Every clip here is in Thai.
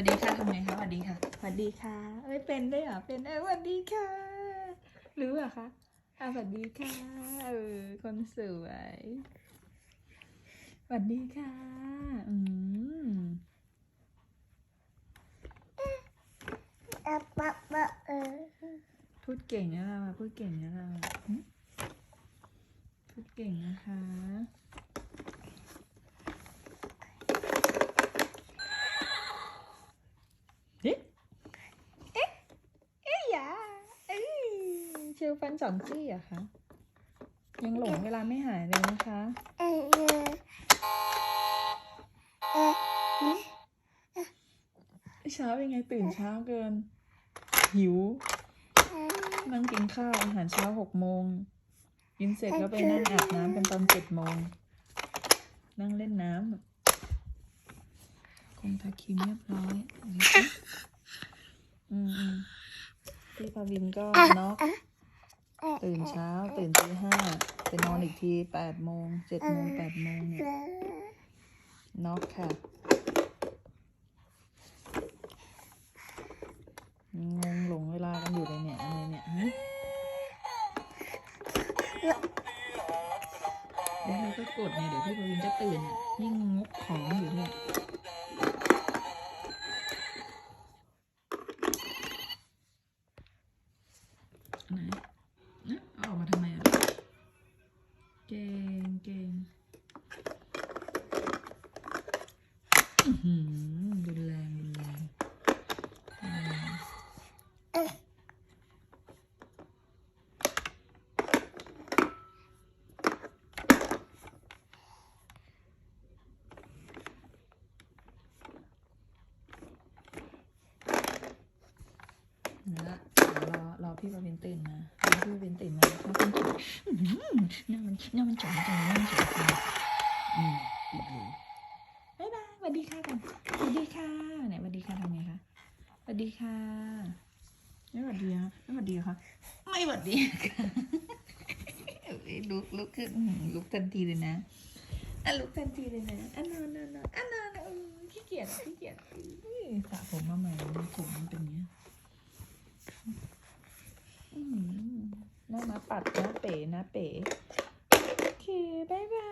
วัสดีค่ะทำไงคะสวัสดีค่ะสวัสดีค่ะ ไม่เป็นได้เหรอเป็นเออสวัสดีค่ะ รู้เหรอคะอะสวัสดีค่ะเออคนสวยสวัสดีค่ะ อืมอปะปะเออพูดเก่งนะเราพูดเก่งนะเราพูดเก่งนะคะ เอ๊ะเอ๊ะเอ๊ะอย่าเอ้ยเช ลฟันสองซี่เหรอะคะ ยังหลงเวลาไม่หายเลยนะคะ เออเออเออเช้าเป็นไงตื่นเช้าเกิน หิว นั่งกินข้าวอาหารเช้าหกโมงกินเสร็จก็ไปนั่งอาบน้ำกันตอนเจ็ดโมง นั่งเล่นน้ำคงทาครีมเรียบร้อยอืมอืมพี่ปาวินก็น็อก ตื่นเช้า ตื่นตีห้าไปนอนอีกทีแปดโมงเจ็ดโมงแปดโมงเนี่ยเออน็อกค่ะงงหลงเวลากันอยู่เลยเนี่ยอะไรเนี่ยฮะเดี๋ยวเราก็กดไงเดี๋ยวพี่ปวินจะตื่นอะยิ่งงกของอยู่เนี่ยไหนนะเอาออกมาทำไมอะ เก่ งเก่งรุนแรงรุนแรงนและเดี๋ยวรอรอพี่ปวินตื่นมา พี่ปวินตื่นมาแล้วก็ต้องถูอื้อมันหน้ามันจ๋องจังหน้ามันจ๋องจังอืมบ๊ายบายสวัสดีค่ะกันสวัสดีค่ะไหนสวัสดีค่ะทำไงคะสวัสดีค่ะไม่สวัสดีอะไม่สวัสดีเหรอคะไม่สวัสดีค่ะลุกลุกขึ้นลุกทันทีเลยนะอะลุกทันทีเลยนะอะนอนนอนนอนอะนอนเออขี้เกียจขี้เกียจสระผมมาใหม่ผมมันเป็นเงี้ยอืม น้ามาปัดนะเป๋นะเป๋โอเคบายบา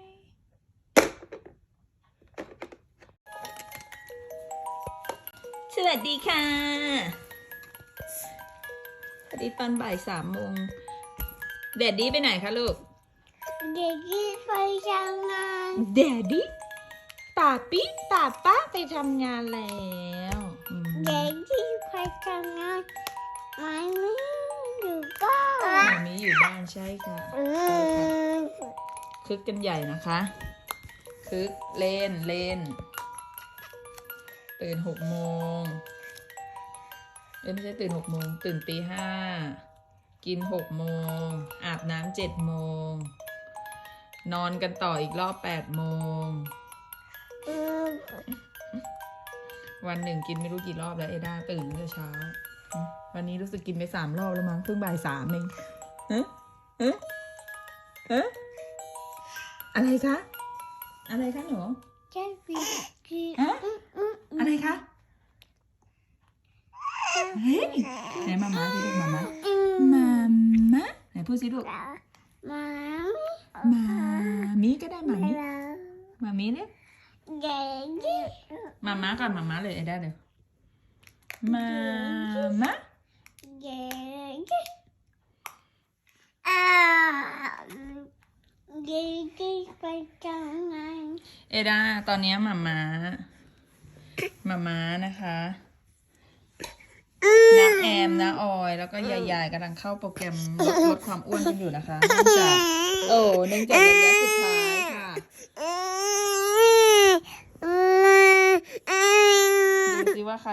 ยสวัสดีค่ะสวัสดีตอนบ่ายสามโมงแดดดี้ไปไหนคะลูกเด็กที่ไปทำงานแดดดี้ป่าปิ๊ป่าป้าไปทำงานแล้วอืมเด็กที่ อยู่บ้านใช่ค่ะเออคึกกันใหญ่นะคะคึกเล่นเล่นตื่นหกโมงเอ้ยไม่ใช่ตื่นหกโมงตื่นตีห้ากินหกโมงอาบน้ำเจ็ดโมงนอนกันต่ออีกรอบแปดโมงเออวันหนึ่งกินไม่รู้กี่รอบแล้วเอด้าตื่นตั้งแต่เช้าอืมวันนี้รู้สึกกินไปสามรอบแล้วมั้งเพิ่งบ่ายสามเอง เอ๊ะเอ๊ะเอ๊ะอะไรคะ อะไรคะหนูใช่พี่พี่ฮะอะไรคะเฮ้ยไหนมามาสิลูกมามามามาไหนพูดสิลูกมามามีก็ได้มามีเรามามีเนี่ยเด็กที่มามาก่อนมามาเลยไอ้ได้เลยมามา เด็กที่อ่าเด็กที่ไปทำงานเอด้าตอนเนี้ยมามามามานะคะน้าแอมน้าออย แล้วก็ยายๆกำลังเข้าโปรแกรมลดลดความอ้วนกันอยู่นะคะเนื่องจากโอ้เนื่องจากระยะสุดท้ายค่ะดูสิว่าใคร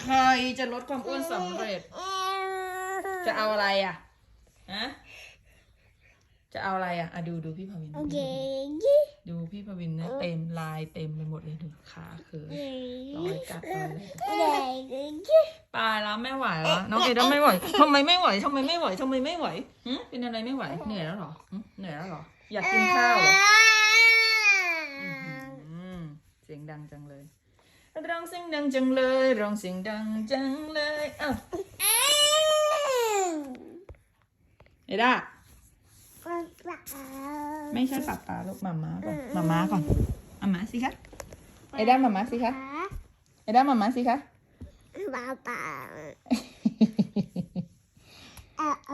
ใครจะลดความอ้วนสำเร็จ จะเอาอะไรอะ ฮะจะเอาอะไรอะอะดูดูพี่พวินดูเด็พี่กที่ดูพี่พวินนะเต็มลายเต็มไปหมดเลยดูขาเขือรอยกัดรอยอะไรเด็กที่ตายแล้วไม่ไหวแล้วน้องเอด้าไม่ไหวทำไมไม่ไหวทำไมไม่ไหวทำไมไม่ไหวหึเป็นอะไรไม่ไหวเหนื่อยแล้วเหรอหึเหนื่อยแล้วเหรออยากกินข้าวเหรออื้อหือเสียงดังจังเลยร้องเสียงดังจังเลยร้องเสียงดังจังเลยเอ้า เอด้าป๊าป๊าไม่ใช่ป๊าป๊าลูกมาม่าก่อนมาม่าก่อนมาม่าสิคะเอด้ามาม่าสิคะเอด้ามาม่าสิคะป๊าป๊าเออเอ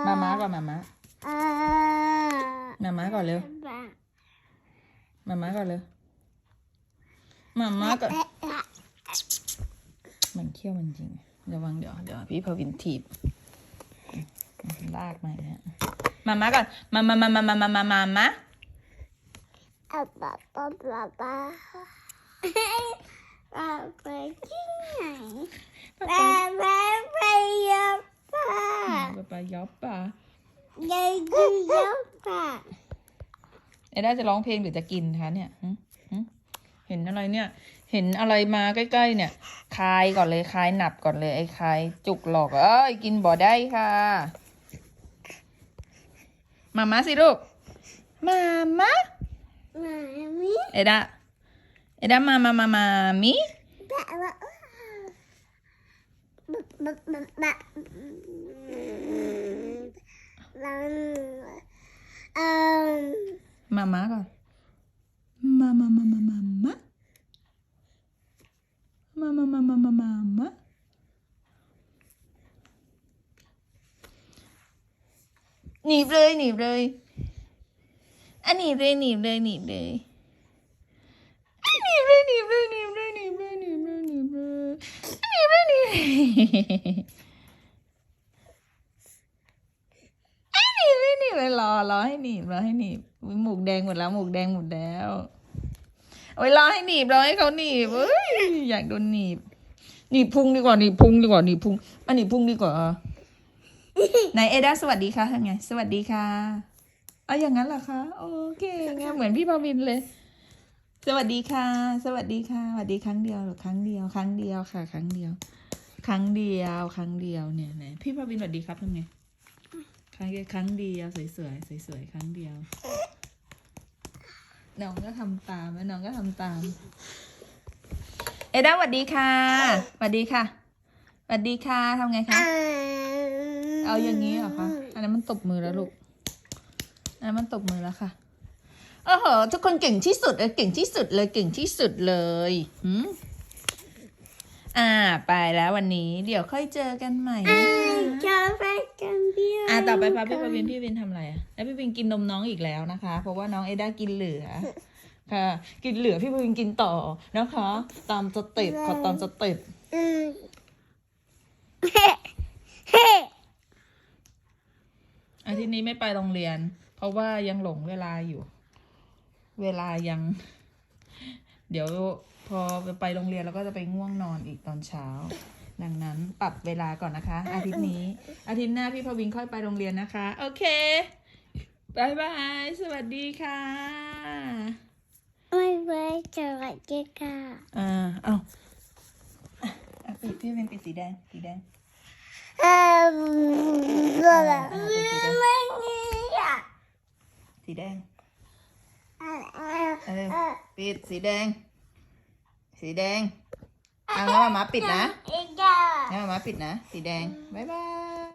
อมาม่าก่อนมาม่าเออมาม่าก่อนเร็วป๊ามาม่าก่อนเร็วมาม่าก่อนเอ๊ะเอ๊ะมันเขี้ยวมันจริงระวังเดี๋ยวเดี๋ยวพี่พวินถีบ ลากมาเนี่ยมาม่าก่อนมามามามามามามามามาเอ๊ะป๊าป๊าป๊าป๊าป๊าไปที่ไหนป๊าป๊าป๊าป๊าไปยาป๊าป๊าป๊ายอบป่ะยายกินยาป๊าไอ้ด้าจะร้องเพลงหรือจะกินคะเนี่ยหึหึเห็นอะไรเนี่ย เห็นอะไรมาใกล้ๆ เนี่ยคายก่อนเลยคายหนับก่อนเลยไอ้คายจุกหลอกเอ้ยกินบ่ได้ค่ะ Mamá, Ciro. Mamá. Mami. Era. Era mamá, mamá, mami. Mamá. หนีบเลยหนีบเลยอันหนีบเลยหนีบเลยหนีบเลยอันหนีบเลยหนีบเลยหนีบเลยหนีบเลยหนีบเลยหนีบเลยหนีบเลยหนีบเลยอันหนีบเลยหนีบเลยรอรอให้หนีบรอให้หนีบหมูกแดงหมดแล้วหมูกแดงหมดแล้วโอ้ยรอให้หนีบรอให้เขาหนีบเอ้ยอยากโดนหนีบหนีบพุงดีกว่าหนีบพุงดีกว่าหนีบพุงอันหนีบพุงดีกว่า ไหนเอดาสวัสดีค่ะทำไง สวัสดีค่ะ เอาอย่างนั้นเหรอคะ โอเคงั้นเหมือนพี่พาวินเลย สวัสดีค่ะ สวัสดีค่ะ สวัสดีครั้งเดียวหรือครั้งเดียว ครั้งเดียวค่ะ ครั้งเดียว ครั้งเดียว ครั้งเดียวเนี่ยไหนพี่พาวินสวัสดีครับทำไง ครั้งเดียวครั้งเดียวสวยๆสวยๆครั้งเดียว น้องก็ทำตามแล้วน้องก็ทำตาม เอด้าสวัสดีค่ะ สวัสดีค่ะ สวัสดีค่ะทำไงคะ เอาอย่างนี้เหรอคะ อันนั้นมันตบมือแล้วลูก อันนั้นมันตบมือแล้วค่ะเออเหอะทุกคนเก่งที่สุดเลยเก่งที่สุดเลยเก่งที่สุดเลยหืมอ่า ไปแล้ววันนี้ เดี๋ยวค่อยเจอกันใหม่นะคะจะไปกันเดียวอ่าต่อไปพาพี่ปวินพี่วินทำอะไรอะแล้วพี่วินกินนมน้องอีกแล้วนะคะ เพราะว่าน้องเอด้ากินเหลือ ค่ะ กินเหลือพี่ปวินกินต่อนะคะ ตามสเต็ปขอตามสเต็ปอืมเฮ้เฮ้อา ทิตย์นี้ไม่ไปโรงเรียน เพราะว่ายังหลงเวลาอยู่ เวลายัง เดี๋ยวพอไปโรงเรียนเราก็จะไปง่วงนอนอีกตอนเช้า ดังนั้นปรับเวลาก่อนนะคะ อาทิตย์นี้ อาทิตย์หน้าพี่พวินค่อยไปโรงเรียนนะคะ โอเคบายบาย สวัสดีค่ะไม่ไปสวัสดีค่ะ อ่า เอาอะอะปิดพี่เป็นปิดสีแดง สีแดง เอ่ออะไรอ่าเป็นสีแดงไม่มีอะสีแดงอะเอออะปิดสีแดง สีแดงอะงั้นมามาปิดนะ อีกอะงั้นมามาปิดนะ สีแดง บ๊ายบาย